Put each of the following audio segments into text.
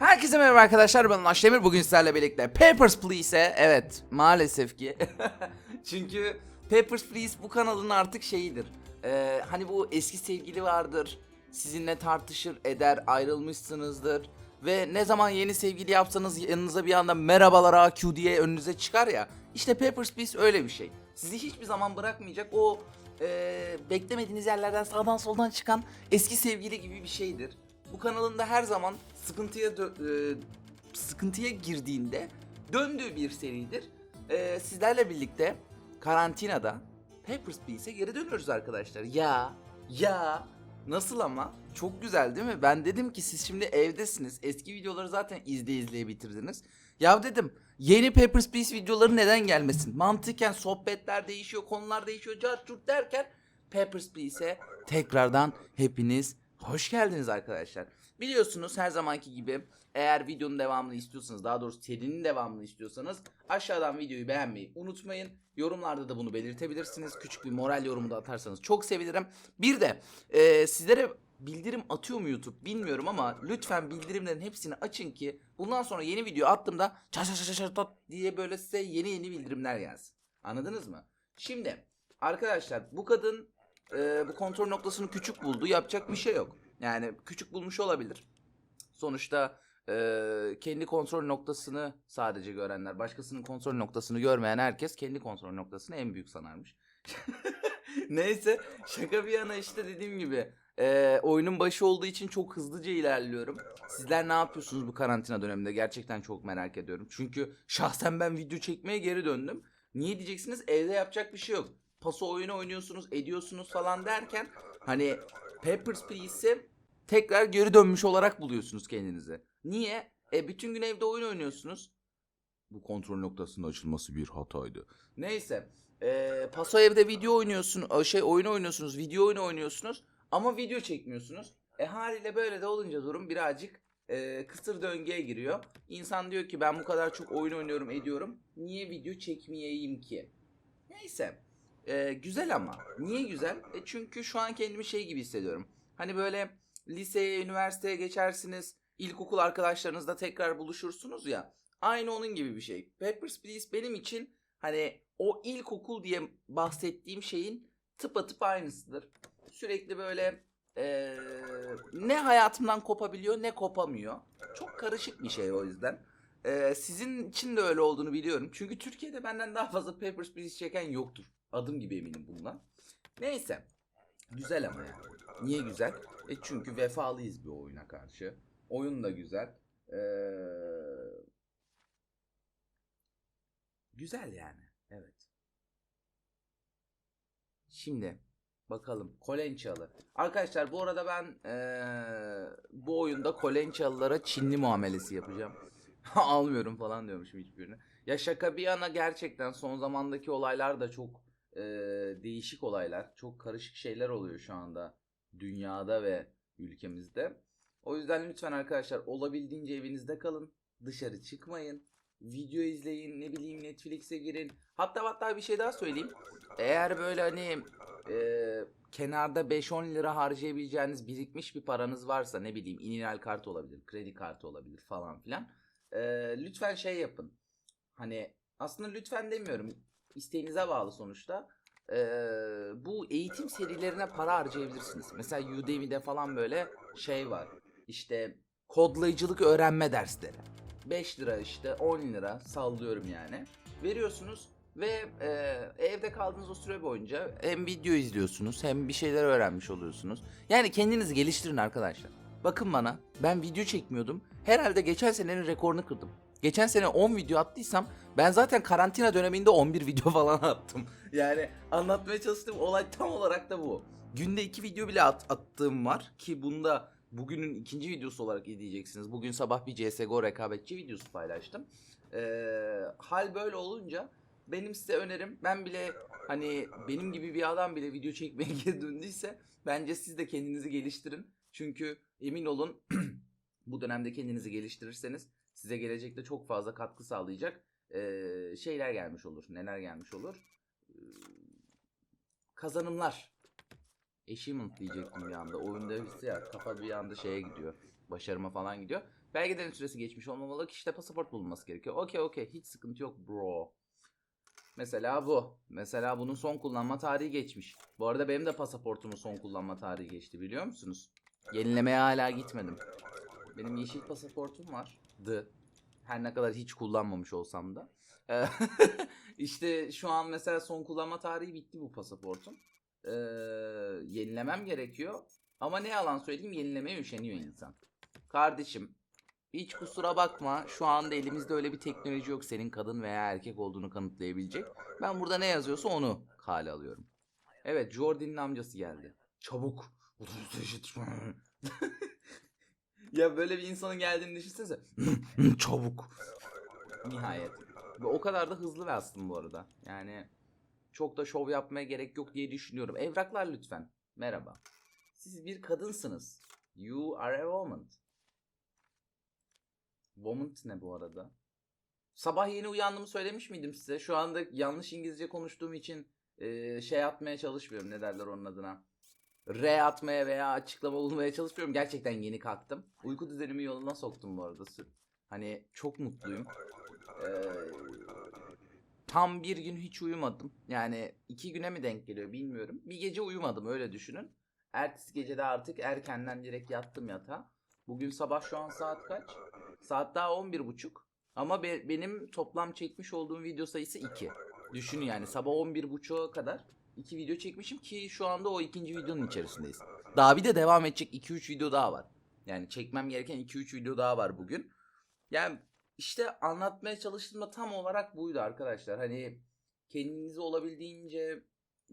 Herkese merhaba arkadaşlar ben Ulaş Demir bugün sizlerle birlikte Papers, Please'e evet maalesef ki. Çünkü Papers, Please bu kanalın artık şeyidir. Ee, hani bu eski sevgili vardır sizinle tartışır eder ayrılmışsınızdır. Ve ne zaman yeni sevgili yapsanız yanınıza bir anda merhabalar AQ diye önünüze çıkar ya işte Papers, Please öyle bir şey. Sizi hiçbir zaman bırakmayacak o ee, beklemediğiniz yerlerden sağdan soldan çıkan eski sevgili gibi bir şeydir bu kanalın da her zaman sıkıntıya e, sıkıntıya girdiğinde döndüğü bir seridir. E, sizlerle birlikte karantinada Papers, Please'e geri dönüyoruz arkadaşlar. Ya, ya, nasıl ama? Çok güzel değil mi? Ben dedim ki siz şimdi evdesiniz. Eski videoları zaten izle izleye bitirdiniz. Ya dedim yeni Papers, Please videoları neden gelmesin? Mantıken sohbetler değişiyor, konular değişiyor, cart derken Papers, Please'e tekrardan hepiniz Hoş geldiniz arkadaşlar. Biliyorsunuz her zamanki gibi eğer videonun devamını istiyorsanız daha doğrusu serinin devamını istiyorsanız aşağıdan videoyu beğenmeyi unutmayın. Yorumlarda da bunu belirtebilirsiniz. Küçük bir moral yorumu da atarsanız çok sevinirim. Bir de e, sizlere bildirim atıyor mu YouTube bilmiyorum ama lütfen bildirimlerin hepsini açın ki bundan sonra yeni video attığımda çat çat çat çat diye böyle size yeni yeni bildirimler gelsin. Anladınız mı? Şimdi arkadaşlar bu kadın e, bu kontrol noktasını küçük buldu. Yapacak bir şey yok. Yani küçük bulmuş olabilir. Sonuçta e, kendi kontrol noktasını sadece görenler, başkasının kontrol noktasını görmeyen herkes kendi kontrol noktasını en büyük sanarmış. Neyse şaka bir yana işte dediğim gibi e, oyunun başı olduğu için çok hızlıca ilerliyorum. Sizler ne yapıyorsunuz bu karantina döneminde? Gerçekten çok merak ediyorum. Çünkü şahsen ben video çekmeye geri döndüm. Niye diyeceksiniz? Evde yapacak bir şey yok. Paso oyunu oynuyorsunuz, ediyorsunuz falan derken hani Papers, Please'i tekrar geri dönmüş olarak buluyorsunuz kendinizi. Niye? E bütün gün evde oyun oynuyorsunuz. Bu kontrol noktasının açılması bir hataydı. Neyse. E, paso evde video oynuyorsun, şey oyun oynuyorsunuz, video oyunu oynuyorsunuz ama video çekmiyorsunuz. E haliyle böyle de olunca durum birazcık e, kısır döngüye giriyor. İnsan diyor ki ben bu kadar çok oyun oynuyorum, ediyorum. Niye video çekmeyeyim ki? Neyse. E, güzel ama. Niye güzel? E çünkü şu an kendimi şey gibi hissediyorum. Hani böyle liseye, üniversiteye geçersiniz. İlkokul arkadaşlarınızla tekrar buluşursunuz ya. Aynı onun gibi bir şey. Papers, Please benim için hani o ilkokul diye bahsettiğim şeyin tıpatıp aynısıdır. Sürekli böyle eee, ne hayatımdan kopabiliyor ne kopamıyor. Çok karışık bir şey o yüzden. Eee, sizin için de öyle olduğunu biliyorum. Çünkü Türkiye'de benden daha fazla Papers, Please çeken yoktur. Adım gibi eminim bundan. Neyse. Güzel ama yani. Niye güzel? E çünkü vefalıyız bir oyuna karşı. Oyun da güzel. Ee, güzel yani. Evet. Şimdi bakalım Kolençalı. Arkadaşlar bu arada ben ee, bu oyunda Kolençalılara Çinli muamelesi yapacağım. Almıyorum falan diyormuşum hiçbirini. Ya şaka bir yana gerçekten son zamandaki olaylar da çok ee, değişik olaylar. Çok karışık şeyler oluyor şu anda dünyada ve ülkemizde. O yüzden lütfen arkadaşlar olabildiğince evinizde kalın. Dışarı çıkmayın. Video izleyin, ne bileyim Netflix'e girin. Hatta hatta bir şey daha söyleyeyim. Eğer böyle hani e, kenarda 5-10 lira harcayabileceğiniz birikmiş bir paranız varsa ne bileyim iniral kartı olabilir, kredi kartı olabilir falan filan. E, lütfen şey yapın. Hani aslında lütfen demiyorum. İsteğinize bağlı sonuçta. Ee, bu eğitim serilerine para harcayabilirsiniz. Mesela Udemy'de falan böyle şey var. İşte kodlayıcılık öğrenme dersleri. 5 lira işte 10 lira sallıyorum yani. Veriyorsunuz ve e, evde kaldığınız o süre boyunca hem video izliyorsunuz hem bir şeyler öğrenmiş oluyorsunuz. Yani kendinizi geliştirin arkadaşlar. Bakın bana ben video çekmiyordum. Herhalde geçen senenin rekorunu kırdım. Geçen sene 10 video attıysam ben zaten karantina döneminde 11 video falan attım. Yani anlatmaya çalıştığım olay tam olarak da bu. Günde 2 video bile at- attığım var ki bunda bugünün ikinci videosu olarak izleyeceksiniz. Bugün sabah bir CSGO rekabetçi videosu paylaştım. Ee, hal böyle olunca benim size önerim ben bile hani benim gibi bir adam bile video çekmeye geri döndüyse bence siz de kendinizi geliştirin. Çünkü emin olun bu dönemde kendinizi geliştirirseniz size gelecekte çok fazla katkı sağlayacak ee, şeyler gelmiş olur. Neler gelmiş olur? Ee, kazanımlar. Achievement diyecektim bir anda. Oyunda ya kafa bir anda şeye gidiyor. Başarıma falan gidiyor. Belgelerin süresi geçmiş olmamalı. Kişide pasaport bulunması gerekiyor. Okey okey. Hiç sıkıntı yok bro. Mesela bu. Mesela bunun son kullanma tarihi geçmiş. Bu arada benim de pasaportumun son kullanma tarihi geçti biliyor musunuz? Yenilemeye hala gitmedim. Benim yeşil pasaportum vardı. Her ne kadar hiç kullanmamış olsam da. Ee, işte şu an mesela son kullanma tarihi bitti bu pasaportun. Ee, yenilemem gerekiyor. Ama ne yalan söyleyeyim yenilemeye üşeniyor insan. Kardeşim hiç kusura bakma şu anda elimizde öyle bir teknoloji yok senin kadın veya erkek olduğunu kanıtlayabilecek. Ben burada ne yazıyorsa onu kale alıyorum. Evet Jordan'ın amcası geldi. Çabuk. Ya böyle bir insanın geldiğini düşünsenize. Çabuk. Nihayet. Ve o kadar da hızlı ve aslında bu arada. Yani çok da şov yapmaya gerek yok diye düşünüyorum. Evraklar lütfen. Merhaba. Siz bir kadınsınız. You are a woman. Woman ne bu arada? Sabah yeni uyandığımı söylemiş miydim size? Şu anda yanlış İngilizce konuştuğum için e, şey atmaya çalışmıyorum. Ne derler onun adına? R atmaya veya açıklama bulmaya çalışmıyorum. Gerçekten yeni kalktım. Uyku düzenimi yoluna soktum bu arada. Hani çok mutluyum. Ee, tam bir gün hiç uyumadım. Yani iki güne mi denk geliyor bilmiyorum. Bir gece uyumadım öyle düşünün. Ertesi gece de artık erkenden direkt yattım yatağa. Bugün sabah şu an saat kaç? Saat daha 11.30. Ama be- benim toplam çekmiş olduğum video sayısı 2. Düşünün yani sabah 11.30'a kadar 2 video çekmişim ki şu anda o ikinci videonun içerisindeyiz. Daha bir de devam edecek 2-3 video daha var. Yani çekmem gereken 2-3 video daha var bugün. Yani işte anlatmaya çalıştığımda tam olarak buydu arkadaşlar. Hani kendinizi olabildiğince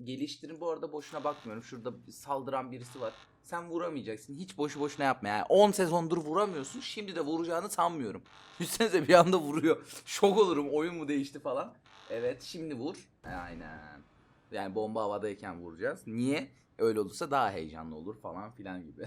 geliştirin. Bu arada boşuna bakmıyorum. Şurada saldıran birisi var. Sen vuramayacaksın. Hiç boşu boşuna yapma. Yani 10 sezondur vuramıyorsun. Şimdi de vuracağını sanmıyorum. Düşünsenize bir anda vuruyor. Şok olurum. Oyun mu değişti falan. Evet şimdi vur. Aynen. Yani bomba havadayken vuracağız. Niye? Öyle olursa daha heyecanlı olur falan filan gibi.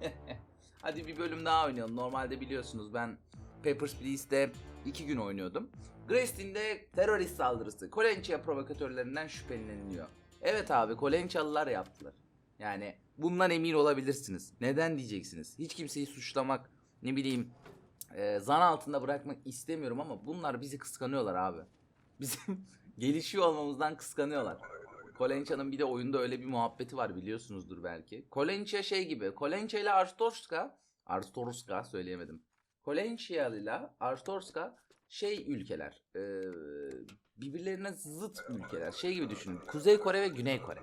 Hadi bir bölüm daha oynayalım. Normalde biliyorsunuz ben Papers, Please'de 2 gün oynuyordum. Grace'inde terörist saldırısı Kolençya provokatörlerinden şüpheleniliyor. Evet abi Kolençyalılar yaptılar. Yani bundan emin olabilirsiniz. Neden diyeceksiniz? Hiç kimseyi suçlamak, ne bileyim e, zan altında bırakmak istemiyorum ama bunlar bizi kıskanıyorlar abi. Bizim gelişiyor olmamızdan kıskanıyorlar. Kolençya'nın bir de oyunda öyle bir muhabbeti var biliyorsunuzdur belki. Kolençya şey gibi. Kolençya ile Arstorska, Arstorska söyleyemedim. Kolençya ile Arstorska şey ülkeler. e, birbirlerine zıt ülkeler. Şey gibi düşünün. Kuzey Kore ve Güney Kore.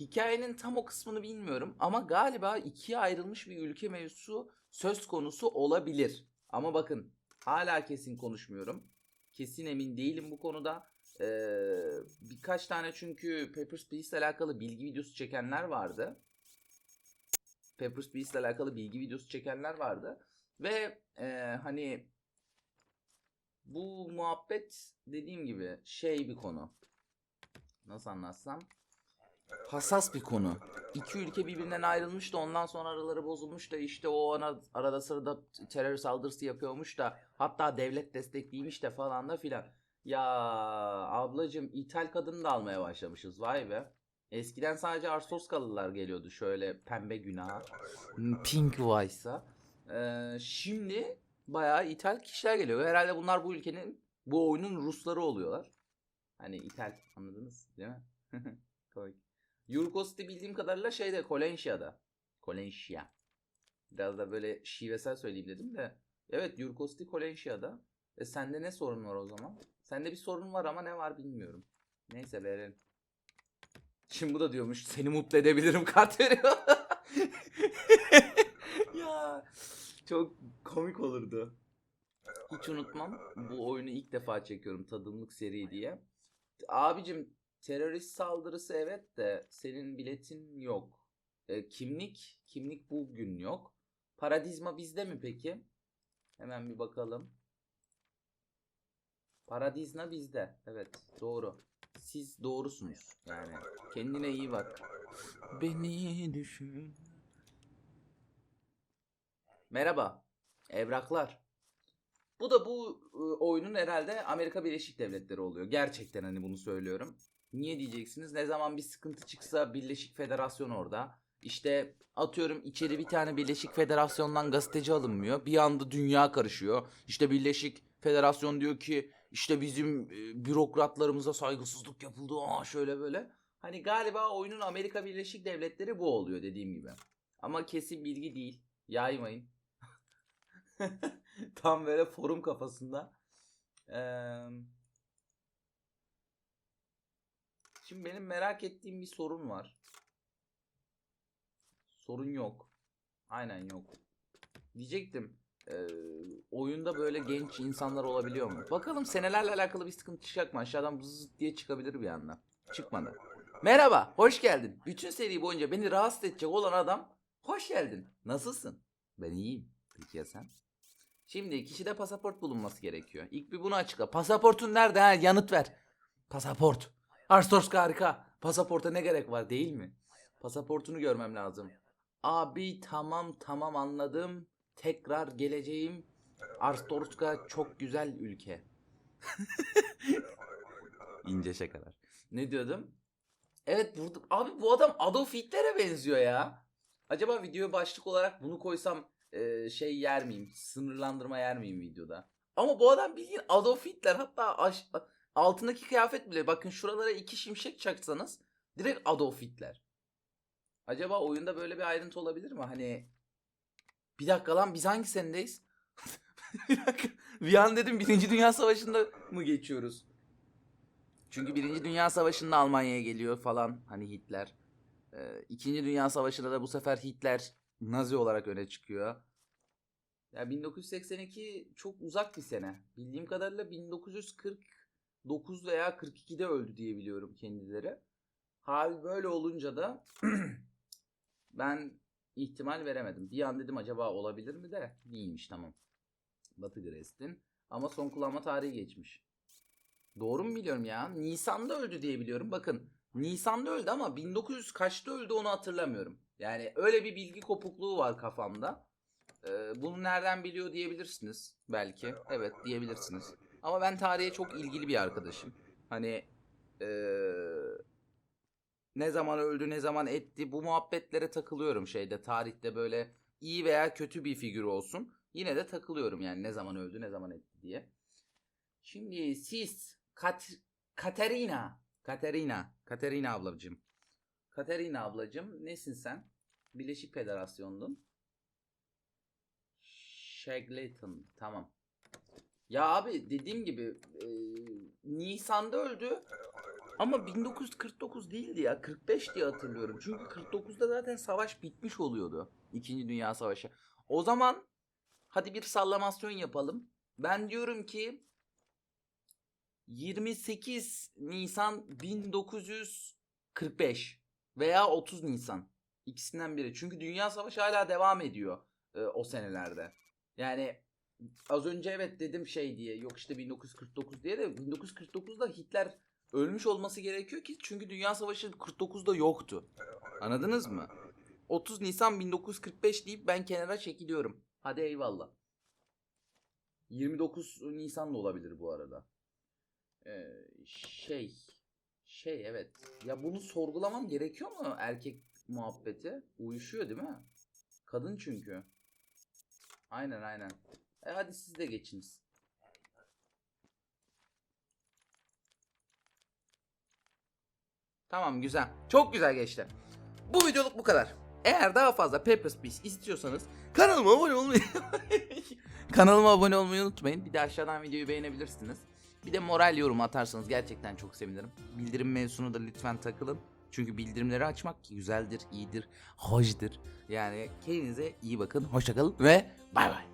Hikayenin tam o kısmını bilmiyorum ama galiba ikiye ayrılmış bir ülke mevzusu söz konusu olabilir. Ama bakın hala kesin konuşmuyorum. Kesin emin değilim bu konuda. Ee, birkaç tane çünkü Papers, Please ile alakalı bilgi videosu çekenler vardı. Papers, Please ile alakalı bilgi videosu çekenler vardı. Ve e, hani bu muhabbet dediğim gibi şey bir konu. Nasıl anlatsam? Hassas bir konu. İki ülke birbirinden ayrılmış da ondan sonra araları bozulmuş da işte o ana, arada sırada terör saldırısı yapıyormuş da hatta devlet destekliymiş de falan da filan. Ya ablacım ithal kadını da almaya başlamışız vay be. Eskiden sadece Arstoskalılar geliyordu şöyle pembe günah. Pink Vice'a. Ee, şimdi bayağı ithal kişiler geliyor. Herhalde bunlar bu ülkenin bu oyunun Rusları oluyorlar. Hani ithal anladınız değil mi? Komik. Yurkos'ta bildiğim kadarıyla şeyde Kolenşya'da. Kolenşya. Biraz da böyle şivesel söyleyeyim dedim de. Evet Yurkosti Kolenşya'da. E sende ne sorun var o zaman? Sende bir sorun var ama ne var bilmiyorum. Neyse verelim. Şimdi bu da diyormuş seni mutlu edebilirim kart veriyor. ya çok komik olurdu. Hiç unutmam. Bu oyunu ilk defa çekiyorum tadımlık seri diye. Abicim terörist saldırısı evet de senin biletin yok. E, kimlik kimlik bugün yok. Paradizma bizde mi peki? Hemen bir bakalım. Paradizna bizde. Evet doğru. Siz doğrusunuz. Yani kendine iyi bak. Beni düşün. Merhaba. Evraklar. Bu da bu e, oyunun herhalde Amerika Birleşik Devletleri oluyor. Gerçekten hani bunu söylüyorum. Niye diyeceksiniz? Ne zaman bir sıkıntı çıksa Birleşik Federasyon orada. İşte atıyorum içeri bir tane Birleşik Federasyon'dan gazeteci alınmıyor. Bir anda dünya karışıyor. İşte Birleşik Federasyon diyor ki işte bizim e, bürokratlarımıza saygısızlık yapıldı. Aa şöyle böyle. Hani galiba oyunun Amerika Birleşik Devletleri bu oluyor dediğim gibi. Ama kesin bilgi değil. Yaymayın. Tam böyle forum kafasında. Eee Şimdi benim merak ettiğim bir sorun var. Sorun yok. Aynen yok. Diyecektim. Eee, oyunda böyle genç insanlar olabiliyor mu? Bakalım senelerle alakalı bir sıkıntı çıkacak mı? Aşağıdan bızz diye çıkabilir bir anda. Çıkmadı. Merhaba, hoş geldin. Bütün seri boyunca beni rahatsız edecek olan adam, hoş geldin. Nasılsın? Ben iyiyim. Peki ya sen? Şimdi kişide pasaport bulunması gerekiyor. İlk bir bunu açıkla. Pasaportun nerede? Ha, yanıt ver. Pasaport. Arstorsk harika. Pasaporta ne gerek var değil mi? Pasaportunu görmem lazım. Abi tamam tamam anladım. Tekrar geleceğim. Arstorska çok güzel ülke. İnce şakalar. Ne diyordum? Evet burada abi bu adam Adolf Hitler'e benziyor ya. Acaba video başlık olarak bunu koysam e, şey yer miyim? Sınırlandırma yer miyim videoda? Ama bu adam bildiğin Adolf Hitler hatta aş- altındaki kıyafet bile bakın şuralara iki şimşek çaksanız direkt Adolf Hitler. Acaba oyunda böyle bir ayrıntı olabilir mi? Hani bir dakika lan biz hangi senedeyiz? bir dakika. Bir an dedim Birinci Dünya Savaşı'nda mı geçiyoruz? Çünkü Birinci Dünya Savaşı'nda Almanya'ya geliyor falan hani Hitler. Ee, İkinci Dünya Savaşı'nda da bu sefer Hitler Nazi olarak öne çıkıyor. Ya 1982 çok uzak bir sene. Bildiğim kadarıyla 1949 veya 42'de öldü diye biliyorum kendileri. Hal böyle olunca da ben ihtimal veremedim. Bir an dedim acaba olabilir mi de değilmiş tamam. Batı Grestin. Ama son kullanma tarihi geçmiş. Doğru mu biliyorum ya? Nisan'da öldü diye biliyorum. Bakın Nisan'da öldü ama 1900 kaçta öldü onu hatırlamıyorum. Yani öyle bir bilgi kopukluğu var kafamda. Ee, bunu nereden biliyor diyebilirsiniz belki. Evet diyebilirsiniz. Ama ben tarihe çok ilgili bir arkadaşım. Hani ee, ne zaman öldü ne zaman etti bu muhabbetlere takılıyorum şeyde tarihte böyle iyi veya kötü bir figür olsun. Yine de takılıyorum yani ne zaman öldü ne zaman etti diye. Şimdi siz Kat Katerina Katerina Katerina ablacığım. Katerina ablacığım nesin sen? Birleşik Federasyon'dun. Shackleton tamam. Ya abi dediğim gibi e, Nisan'da öldü. Ama 1949 değildi ya. 45 diye hatırlıyorum. Çünkü 49'da zaten savaş bitmiş oluyordu. İkinci Dünya Savaşı. O zaman hadi bir sallamasyon yapalım. Ben diyorum ki 28 Nisan 1945 veya 30 Nisan. İkisinden biri. Çünkü Dünya Savaşı hala devam ediyor e, o senelerde. Yani az önce evet dedim şey diye yok işte 1949 diye de 1949'da Hitler ölmüş olması gerekiyor ki çünkü Dünya Savaşı 49'da yoktu. Anladınız mı? 30 Nisan 1945 deyip ben kenara çekiliyorum. Hadi eyvallah. 29 Nisan da olabilir bu arada. Ee, şey şey evet. Ya bunu sorgulamam gerekiyor mu erkek muhabbeti? Uyuşuyor değil mi? Kadın çünkü. Aynen aynen. E hadi siz de geçiniz. Tamam güzel. Çok güzel geçti. Bu videoluk bu kadar. Eğer daha fazla Papers, Please istiyorsanız kanalıma abone olmayı kanalıma abone olmayı unutmayın. Bir de aşağıdan videoyu beğenebilirsiniz. Bir de moral yorum atarsanız gerçekten çok sevinirim. Bildirim mevzusunu da lütfen takılın. Çünkü bildirimleri açmak güzeldir, iyidir, hoşdur. Yani kendinize iyi bakın, hoşçakalın ve bay bay.